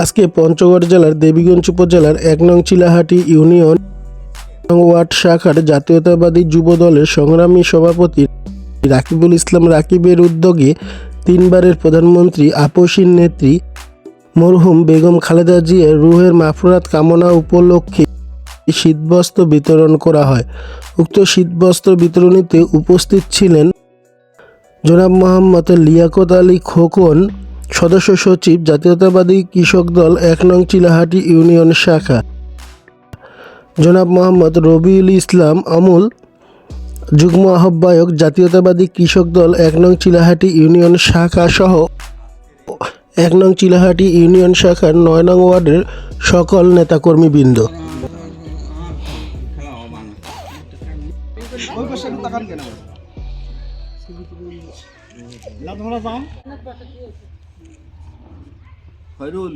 আজকে পঞ্চগড় জেলার দেবীগঞ্জ উপজেলার এক নং চিলাহাটি ইউনিয়ন ওয়ার্ড শাখার জাতীয়তাবাদী যুব দলের সংগ্রামী সভাপতি রাকিবুল ইসলাম রাকিবের উদ্যোগে তিনবারের প্রধানমন্ত্রী আপসীর নেত্রী মরহুম বেগম খালেদা জিয়ার রুহের মাফরাত কামনা উপলক্ষে শীতবস্ত্র বিতরণ করা হয়। উক্ত শীতবস্ত্র বিতরণীতে উপস্থিত ছিলেন জনাব মোহাম্মদ লিয়াকত আলী খোকন সদস্য সচিব জাতীয়তাবাদী কৃষক দল এক নং চিলাহাটি ইউনিয়ন শাখা। জনাব মোহাম্মদ রবিউল ইসলাম অমুল যুগ্ম আহ্বায়ক জাতীয়তাবাদী কৃষক দল এক নং চিলাহাটি ইউনিয়ন শাখা সহ এক নং চিলাহাটি ইউনিয়ন শাখার নয় নং ওয়ার্ডের সকল নেতাকর্মীবৃন্দ। যাও খৈরুল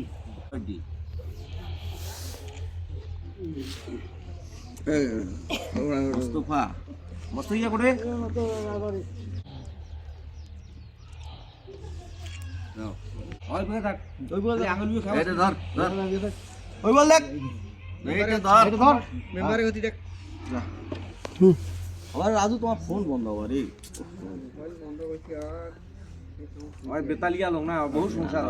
মুস্তফা মস্ত ইয়া করে ওই বলে থাক। ওই বল দেখ আঙুল খাও। এটা ধর ধর। ওই বল দেখ। এইটা ধর। এটা ধর। মেম্বারে গতি দেখ। আবার রাজু তোমার ফোন বন্ধ আবার রে ওই বেতালিয়া লোক না বহু সংসার।